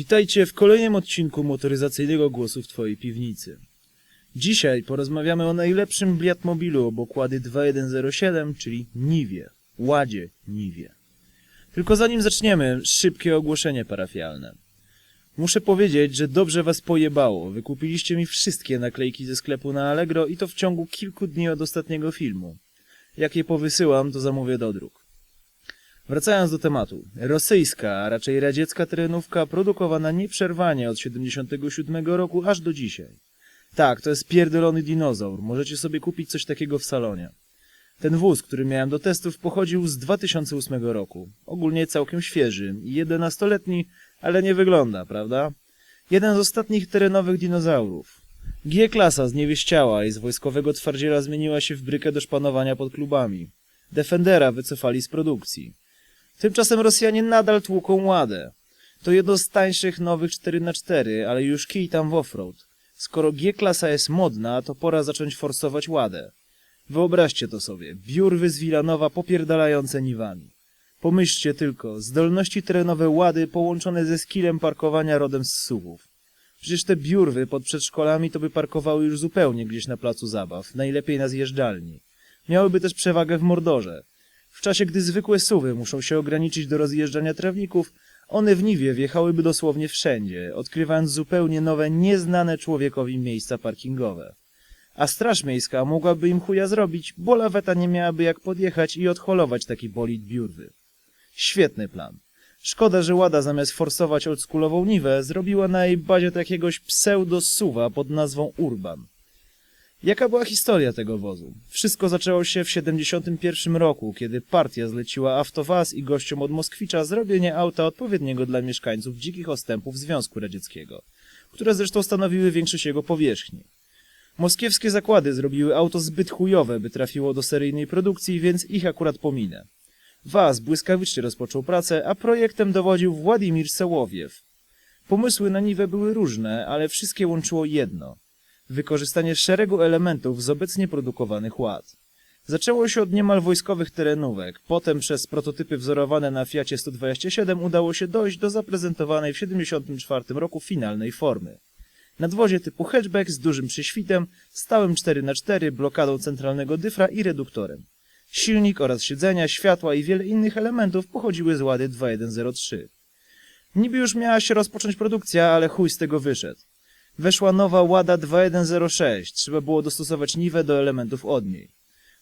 Witajcie w kolejnym odcinku motoryzacyjnego głosu w Twojej piwnicy. Dzisiaj porozmawiamy o najlepszym Bliatmobilu obok Łady 2107, czyli Niwie, Ładzie Niwie. Tylko zanim zaczniemy, szybkie ogłoszenie parafialne. Muszę powiedzieć, że dobrze was pojebało. Wykupiliście mi wszystkie naklejki ze sklepu na Allegro i to w ciągu kilku dni od ostatniego filmu. Jak je powysyłam, to zamówię do druk. Wracając do tematu. Rosyjska, a raczej radziecka terenówka produkowana nieprzerwanie od 77 roku aż do dzisiaj. Tak, to jest pierdolony dinozaur. Możecie sobie kupić coś takiego w salonie. Ten wóz, który miałem do testów, pochodził z 2008 roku. Ogólnie całkiem świeży i 11-letni, ale nie wygląda, prawda? Jeden z ostatnich terenowych dinozaurów. G-klasa zniewieściała i z wojskowego twardziela zmieniła się w brykę do szpanowania pod klubami. Defendera wycofali z produkcji. Tymczasem Rosjanie nadal tłuką ładę. To jedno z tańszych nowych 4x4, ale już kij tam w offroad. Skoro G-klasa jest modna, to pora zacząć forsować ładę. Wyobraźcie to sobie, biurwy z Wilanowa popierdalające niwami. Pomyślcie tylko, zdolności terenowe łady połączone ze skillem parkowania rodem z suwów. Przecież te biurwy pod przedszkolami to by parkowały już zupełnie gdzieś na placu zabaw, najlepiej na zjeżdżalni. Miałyby też przewagę w mordorze. W czasie, gdy zwykłe suwy muszą się ograniczyć do rozjeżdżania trawników, one w Niwie wjechałyby dosłownie wszędzie, odkrywając zupełnie nowe, nieznane człowiekowi miejsca parkingowe. A Straż Miejska mogłaby im chuja zrobić, bo laweta nie miałaby jak podjechać i odholować taki bolid biurwy. Świetny plan. Szkoda, że Łada zamiast forsować oldschoolową Niwę, zrobiła na jej bazie jakiegoś pseudo-suwa pod nazwą Urban. Jaka była historia tego wozu? Wszystko zaczęło się w 71 roku, kiedy partia zleciła Avtovaz i gościom od Moskwicza zrobienie auta odpowiedniego dla mieszkańców dzikich ostępów Związku Radzieckiego, które zresztą stanowiły większość jego powierzchni. Moskiewskie zakłady zrobiły auto zbyt chujowe, by trafiło do seryjnej produkcji, więc ich akurat pominę. Waz błyskawicznie rozpoczął pracę, a projektem dowodził Władimir Sołowiew. Pomysły na niwę były różne, ale wszystkie łączyło jedno – wykorzystanie szeregu elementów z obecnie produkowanych ład. Zaczęło się od niemal wojskowych terenówek, potem przez prototypy wzorowane na Fiacie 127 udało się dojść do zaprezentowanej w 1974 roku finalnej formy. Nadwozie typu hatchback z dużym przyświtem, stałym 4x4, blokadą centralnego dyfra i reduktorem. Silnik oraz siedzenia, światła i wiele innych elementów pochodziły z łady 2103. Niby już miała się rozpocząć produkcja, ale chuj z tego wyszedł. Weszła nowa Łada 2106, trzeba było dostosować niwę do elementów od niej.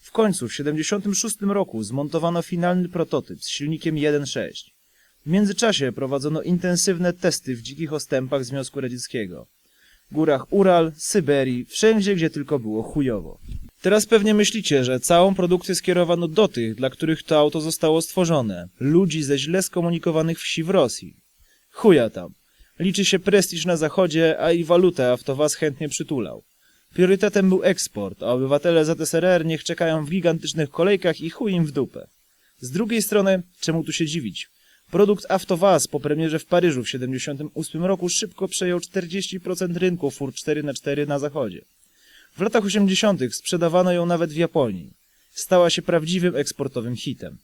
W końcu w 76 roku zmontowano finalny prototyp z silnikiem 1.6. W międzyczasie prowadzono intensywne testy w dzikich ostępach Związku Radzieckiego. Górach Ural, Syberii, wszędzie gdzie tylko było chujowo. Teraz pewnie myślicie, że całą produkcję skierowano do tych, dla których to auto zostało stworzone. Ludzi ze źle skomunikowanych wsi w Rosji. Chuja tam. Liczy się prestiż na zachodzie, a i walutę Avtovaz chętnie przytulał. Priorytetem był eksport, a obywatele ZSRR niech czekają w gigantycznych kolejkach i chuj im w dupę. Z drugiej strony, czemu tu się dziwić? Produkt Avtovaz po premierze w Paryżu w 78 roku szybko przejął 40% rynku fur 4x4 na zachodzie. W latach 80. sprzedawano ją nawet w Japonii. Stała się prawdziwym eksportowym hitem.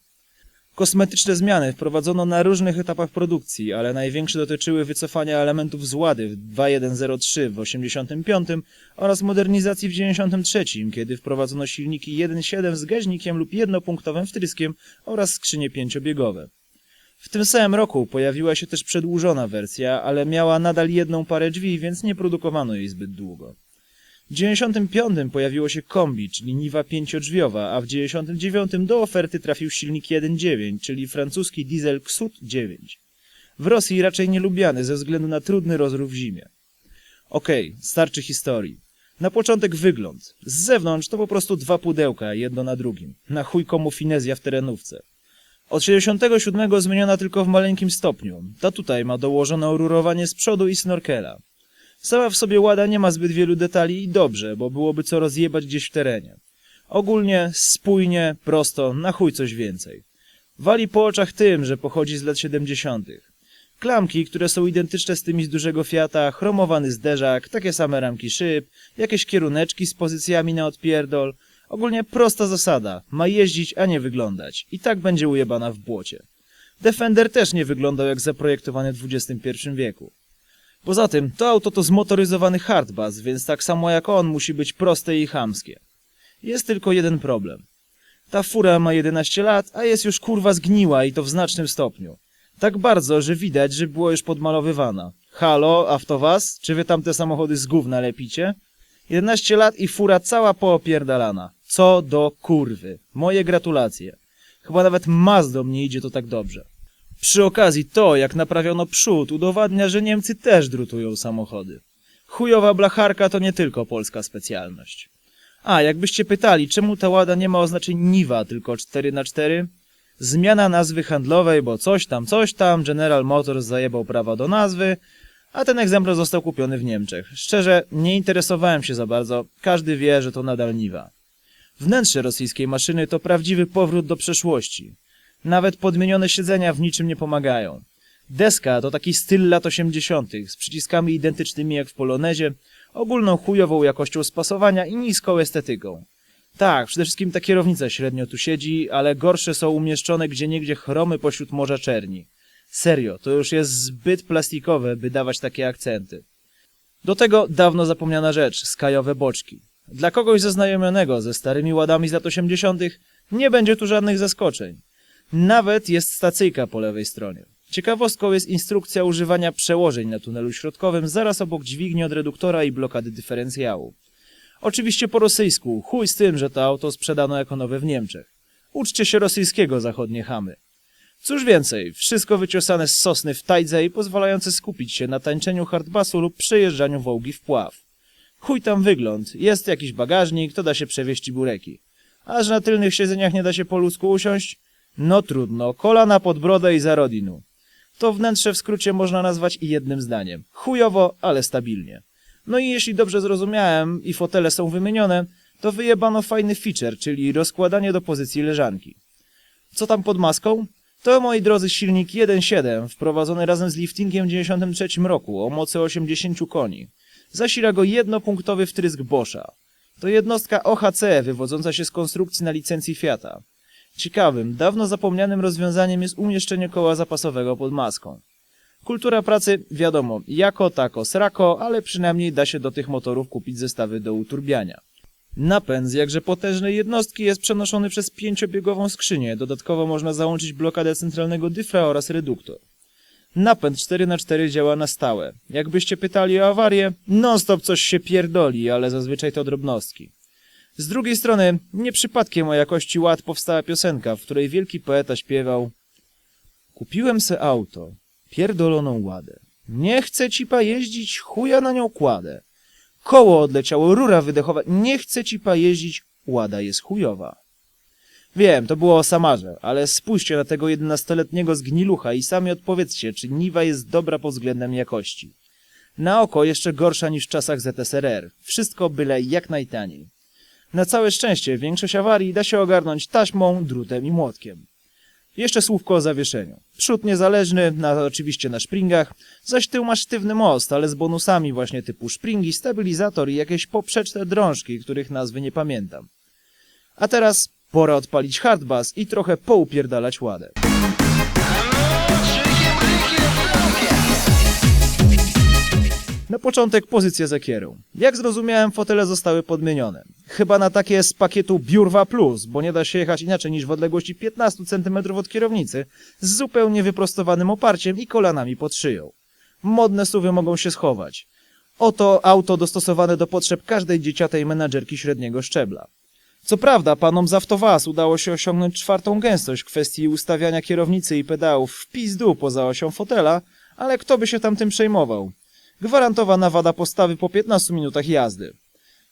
Kosmetyczne zmiany wprowadzono na różnych etapach produkcji, ale największe dotyczyły wycofania elementów z łady w 2103 w 85 oraz modernizacji w 93, kiedy wprowadzono silniki 1.7 z gaźnikiem lub jednopunktowym wtryskiem oraz skrzynie pięciobiegowe. W tym samym roku pojawiła się też przedłużona wersja, ale miała nadal jedną parę drzwi, więc nie produkowano jej zbyt długo. W 95 pojawiło się kombi, czyli niwa pięciodrzwiowa, a w 99 do oferty trafił silnik 1.9, czyli francuski diesel Xut 9. W Rosji raczej nielubiany ze względu na trudny rozruch w zimie. Okej, okay, starczy historii. Na początek wygląd. Z zewnątrz to po prostu dwa pudełka, jedno na drugim. Na chuj komu finezja w terenówce. Od 67 zmieniona tylko w maleńkim stopniu. Ta tutaj ma dołożone rurowanie z przodu i snorkela. Sama w sobie łada nie ma zbyt wielu detali i dobrze, bo byłoby co rozjebać gdzieś w terenie. Ogólnie, spójnie, prosto, na chuj coś więcej. Wali po oczach tym, że pochodzi z lat 70. Klamki, które są identyczne z tymi z dużego Fiata, chromowany zderzak, takie same ramki szyb, jakieś kieruneczki z pozycjami na odpierdol. Ogólnie prosta zasada. Ma jeździć, a nie wyglądać. I tak będzie ujebana w błocie. Defender też nie wyglądał jak zaprojektowany w XXI wieku. Poza tym, to auto to zmotoryzowany hardbus, więc tak samo jak on musi być proste i chamskie. Jest tylko jeden problem. Ta fura ma 11 lat, a jest już kurwa zgniła i to w znacznym stopniu. Tak bardzo, że widać, że była już podmalowywana. Halo, Avtowas, czy wy tam te samochody z gówna lepicie? 11 lat i fura cała poopierdalana. Co do kurwy. Moje gratulacje. Chyba nawet Mazdą nie idzie to tak dobrze. Przy okazji to, jak naprawiono przód, udowadnia, że Niemcy też drutują samochody. Chujowa blacharka to nie tylko polska specjalność. A, jakbyście pytali, czemu ta łada nie ma oznaczeń Niwa, tylko 4x4? Zmiana nazwy handlowej, bo coś tam, coś tam, General Motors zajebał prawa do nazwy, a ten egzemplarz został kupiony w Niemczech. Szczerze, nie interesowałem się za bardzo, każdy wie, że to nadal Niwa. Wnętrze rosyjskiej maszyny to prawdziwy powrót do przeszłości. Nawet podmienione siedzenia w niczym nie pomagają. Deska to taki styl lat 80., z przyciskami identycznymi jak w Polonezie, ogólną chujową jakością spasowania i niską estetyką. Tak, przede wszystkim ta kierownica średnio tu siedzi, ale gorsze są umieszczone gdzieniegdzie chromy pośród morza czerni. Serio, to już jest zbyt plastikowe, by dawać takie akcenty. Do tego dawno zapomniana rzecz, skajowe boczki. Dla kogoś zaznajomionego ze starymi ładami z lat 80. nie będzie tu żadnych zaskoczeń. Nawet jest stacyjka po lewej stronie. Ciekawostką jest instrukcja używania przełożeń na tunelu środkowym zaraz obok dźwigni od reduktora i blokady dyferencjału. Oczywiście po rosyjsku, chuj z tym, że to auto sprzedano jako nowe w Niemczech. Uczcie się rosyjskiego, zachodnie chamy. Cóż więcej, wszystko wyciosane z sosny w tajdze i pozwalające skupić się na tańczeniu hardbasu lub przejeżdżaniu wołgi w pław. Chuj tam wygląd, jest jakiś bagażnik, to da się przewieźć bureki. A że na tylnych siedzeniach nie da się po ludzku usiąść? No trudno, kolana pod brodę i za rodinu. To wnętrze w skrócie można nazwać jednym zdaniem. Chujowo, ale stabilnie. No i jeśli dobrze zrozumiałem i fotele są wymienione, to wyjebano fajny feature, czyli rozkładanie do pozycji leżanki. Co tam pod maską? To, moi drodzy, silnik 1.7, wprowadzony razem z liftingiem w 93 roku o mocy 80 koni. Zasila go jednopunktowy wtrysk Boscha. To jednostka OHC wywodząca się z konstrukcji na licencji Fiata. Ciekawym, dawno zapomnianym rozwiązaniem jest umieszczenie koła zapasowego pod maską. Kultura pracy, wiadomo, jako tako srako, ale przynajmniej da się do tych motorów kupić zestawy do uturbiania. Napęd z jakże potężnej jednostki jest przenoszony przez pięciobiegową skrzynię, dodatkowo można załączyć blokadę centralnego dyfra oraz reduktor. Napęd 4x4 działa na stałe. Jakbyście pytali o awarię, non-stop coś się pierdoli, ale zazwyczaj to drobnostki. Z drugiej strony, nie przypadkiem o jakości ład powstała piosenka, w której wielki poeta śpiewał Kupiłem se auto, pierdoloną ładę. Nie chcę cipa jeździć, chuja na nią kładę. Koło odleciało, rura wydechowa, nie chcę cipa jeździć, łada jest chujowa. Wiem, to było o Samarze, ale spójrzcie na tego jedenastoletniego zgnilucha i sami odpowiedzcie, czy Niwa jest dobra pod względem jakości. Na oko jeszcze gorsza niż w czasach ZSRR. Wszystko byle jak najtaniej. Na całe szczęście większość awarii da się ogarnąć taśmą, drutem i młotkiem. Jeszcze słówko o zawieszeniu. Przód niezależny, na, oczywiście na springach, zaś tył ma sztywny most, ale z bonusami właśnie typu springi, stabilizator i jakieś poprzeczne drążki, których nazwy nie pamiętam. A teraz pora odpalić hardbus i trochę poupierdalać ładę. Na początek pozycja za kierą. Jak zrozumiałem, fotele zostały podmienione. Chyba na takie z pakietu Biurwa Plus, bo nie da się jechać inaczej niż w odległości 15 cm od kierownicy, z zupełnie wyprostowanym oparciem i kolanami pod szyją. Modne suwy mogą się schować. Oto auto dostosowane do potrzeb każdej dzieciatej menadżerki średniego szczebla. Co prawda, panom z Avtovaz udało się osiągnąć czwartą gęstość w kwestii ustawiania kierownicy i pedałów w pizdu poza osią fotela, ale kto by się tam tym przejmował? Gwarantowana wada postawy po 15 minutach jazdy.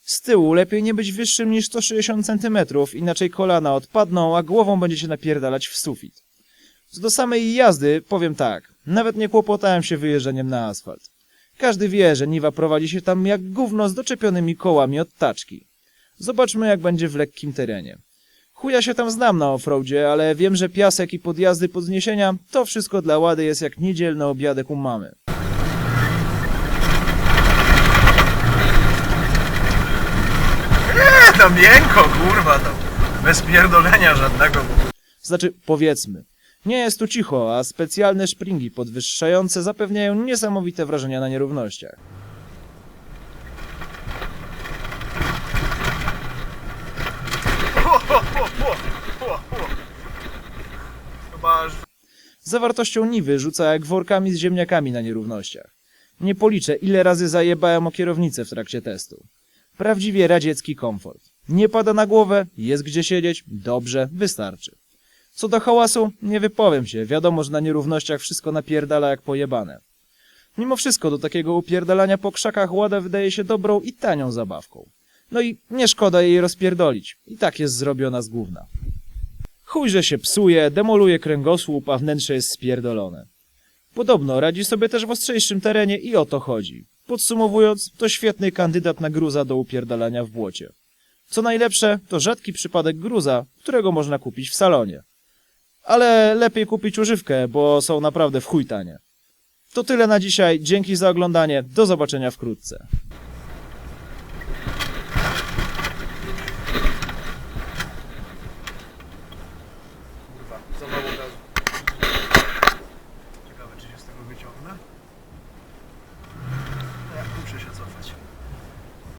Z tyłu lepiej nie być wyższym niż 160 cm, inaczej kolana odpadną, a głową będzie się napierdalać w sufit. Co do samej jazdy, powiem tak, nawet nie kłopotałem się wyjeżdżaniem na asfalt. Każdy wie, że Niwa prowadzi się tam jak gówno z doczepionymi kołami od taczki. Zobaczmy jak będzie w lekkim terenie. Chuja się tam znam na offroadzie, ale wiem, że piasek i podjazdy pod zniesienia to wszystko dla łady jest jak niedzielny obiadek u mamy. To miękko, kurwa, to bez pierdolenia żadnego. Znaczy, powiedzmy, Nie jest tu cicho, a specjalne szpringi podwyższające zapewniają niesamowite wrażenia na nierównościach. Zawartością niwy rzuca jak workami z ziemniakami na nierównościach. Nie policzę, ile razy zajebałem o kierownicę w trakcie testu. Prawdziwie radziecki komfort. Nie pada na głowę, jest gdzie siedzieć, dobrze, wystarczy. Co do hałasu, nie wypowiem się, wiadomo, że na nierównościach wszystko napierdala jak pojebane. Mimo wszystko do takiego upierdalania po krzakach łada wydaje się dobrą i tanią zabawką. No i nie szkoda jej rozpierdolić, i tak jest zrobiona z gówna. Chuj, że się psuje, demoluje kręgosłup, a wnętrze jest spierdolone. Podobno radzi sobie też w ostrzejszym terenie i o to chodzi. Podsumowując, to świetny kandydat na gruza do upierdalania w błocie. Co najlepsze, to rzadki przypadek gruza, którego można kupić w salonie. Ale lepiej kupić używkę, bo są naprawdę w chuj tanie. To tyle na dzisiaj, dzięki za oglądanie, do zobaczenia wkrótce.